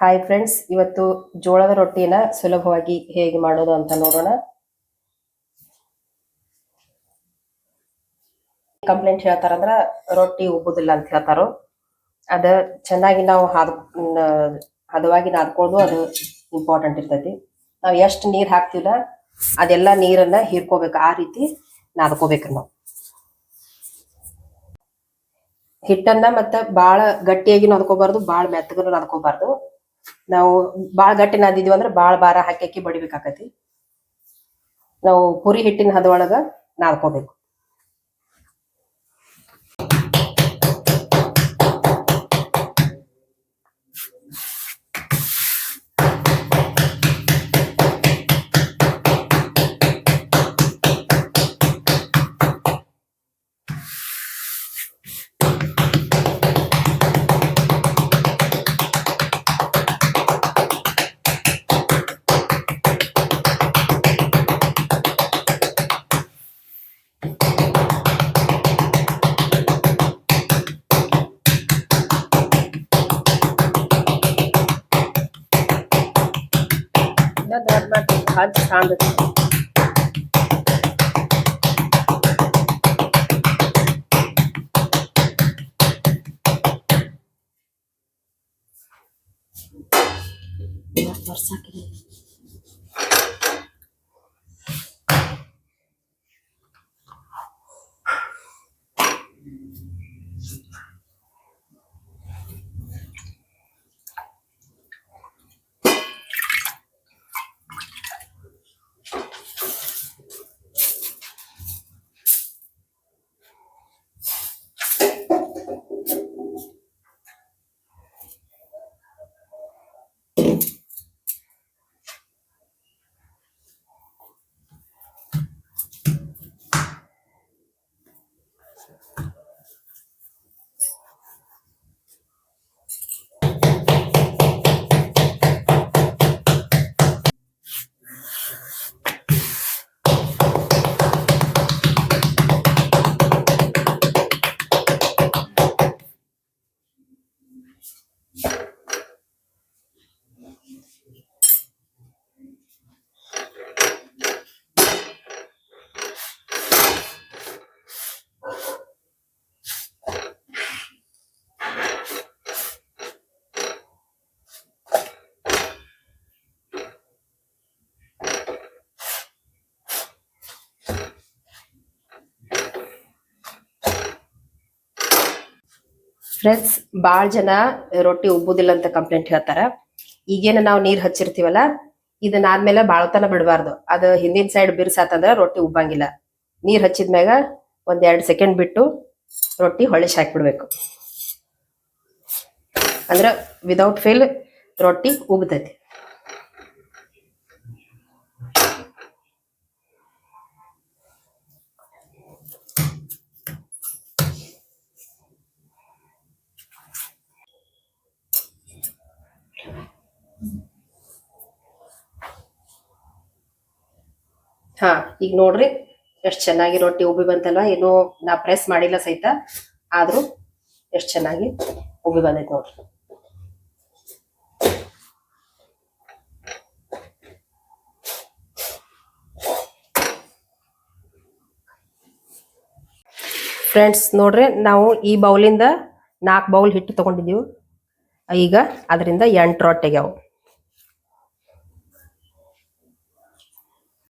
Hi friends ಇವತ್ತು ಜೋಳದ ರೊಟ್ಟಿನ ಸುಲಭವಾಗಿ ಹೇಗೆ ಮಾಡೋದು ಅಂತ ನೋಡೋಣ. ಕಂಪ್ಲೇಂಟ್ ಹೇಳ್ತಾರಂದ್ರ ರೊಟ್ಟಿ ಉಬ್ಬುದಿಲ್ಲ ಅಂತ ಹೇಳ್ತಾರೋ. ಅದ ಚೆನ್ನಾಗಿ ನಾವು ಹದ ಹದವಾಗಿ ನಾದ್ಕೊಳ್ಳೋದು ಅದು ಇಂಪಾರ್ಟೆಂಟ್ ಇರ್ತೈತಿ. ನಾವು ಎಷ್ಟು ನೀರ್ ಹಾಕ್ತಿಲ್ಲ ಅದೆಲ್ಲ ನೀರನ್ನ ಹೀರ್ಕೋಬೇಕು, ಆ ರೀತಿ ನಾದ್ಕೋಬೇಕು ನಾವು. ಹಿಟ್ಟನ್ನ ಮತ್ತ ಬಾಳ ಗಟ್ಟಿಯಾಗಿ ನಾದ್ಕೋಬಾರ್ದು, ಬಾಳ ಮೆತ್ತಗನು ನಾದ್ಕೋಬಾರ್ದು. ನಾವು ಭಾಳ ಗಟ್ಟಿನ ನಾದಿದ್ವಿ ಅಂದ್ರೆ ಭಾಳ ಭಾರ ಹಾಕಿ ಬಡಿಬೇಕಾಕತಿ. ನಾವು ಪುರಿ ಹಿಟ್ಟಿನ ಹದೊಳಗ ನಾದ್ಕೋಬೇಕು. ಹಚ್ಚ ಸಾಂದ್ ಫ್ರೆಂಡ್ಸ್ ಭಾಳ ಜನ ರೊಟ್ಟಿ ಉಬ್ಬುದಿಲ್ಲ ಅಂತ ಕಂಪ್ಲೇಂಟ್ ಹೇಳ್ತಾರ. ಈಗೇನ ನಾವು ನೀರ್ ಹಚ್ಚಿರ್ತೀವಲ್ಲ ಇದನ್ನ ಆದ್ಮೇಲೆ ಬಾಳತನ ಬಿಡಬಾರ್ದು. ಅದ ಹಿಂದಿನ ಸೈಡ್ ಬಿರ್ಸಾತಂದ್ರ ರೊಟ್ಟಿ ಉಬ್ಬಂಗಿಲ್ಲ. ನೀರ್ ಹಚ್ಚಿದ್ಮ್ಯಾಗ ಒಂದ್ ಸೆಕೆಂಡ್ ಬಿಟ್ಟು ರೊಟ್ಟಿ ಹೊಳಿಸಿ ಹಾಕ್ಬಿಡ್ಬೇಕು ಅಂದ್ರ ವಿದೌಟ್ ಫೇಲ್ ರೊಟ್ಟಿ ಉಬ್ತೈತಿ. ಹಾ, ಈಗ ನೋಡ್ರಿ, ಎಷ್ಟ್ ಚೆನ್ನಾಗಿ ರೊಟ್ಟಿ ಉಬ್ಬಿ ಬಂತಲ್ವಾ? ಏನೋ ನಾ ಪ್ರೆಸ್ ಮಾಡಿಲ್ಲ ಸಹಿತ. ಆದ್ರೂ ಎಷ್ಟ್ ಚೆನ್ನಾಗಿ ಉಬ್ಬಿ ಬಂದೈತೆ ನೋಡ್ರಿ. ಫ್ರೆಂಡ್ಸ್ ನೋಡ್ರಿ, ನಾವು ಈ ಬೌಲಿಂದ ನಾಲ್ಕು ಬೌಲ್ ಹಿಟ್ಟು ತಗೊಂಡಿದ್ದೀವಿ. ಈಗ ಅದರಿಂದ ಎಂಟು ರೊಟ್ಟಿಗೆ ಆಗ್ಯಾವ